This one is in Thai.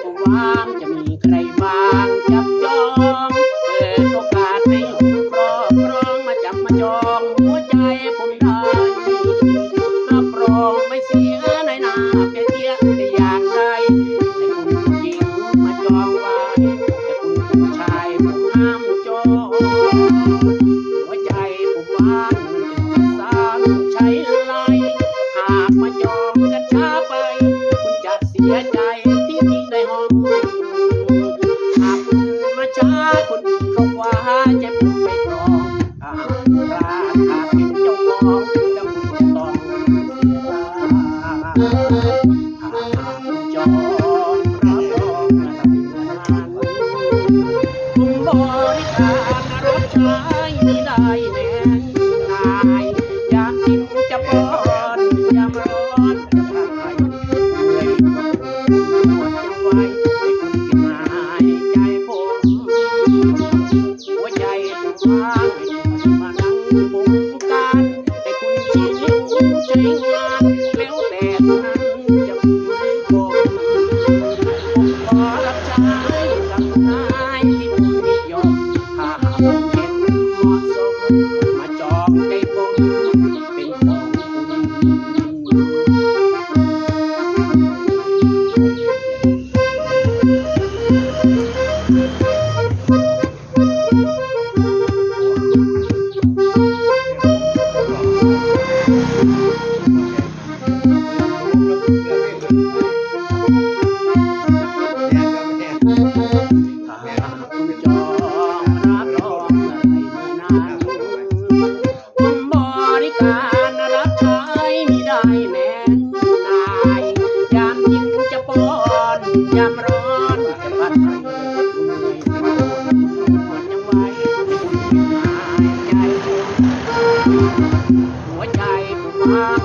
ผู้วางจะมีใครบ้างจับจองเปิดโอกาสให้ผู้ครอบครองมาจับมาจองหัวใจผม่ได้รับรองไม่เสียในนาเป็นเยอะไม่อยากได้แต่คุณหญิงมาจองไว้แต่คุณผู้ชายผมห้ามจองหัวใจผู้วางมันสร้าใช้ลายหากมาจองกันช้าไปคุณจะเสียใจ เจ็บไปกรองอาหารปลาาจ้าของเจ้าคุณต้องเสียตาขาดจองรับรองคุณบริการรถใช้ได้ ท่า หัวใจพัง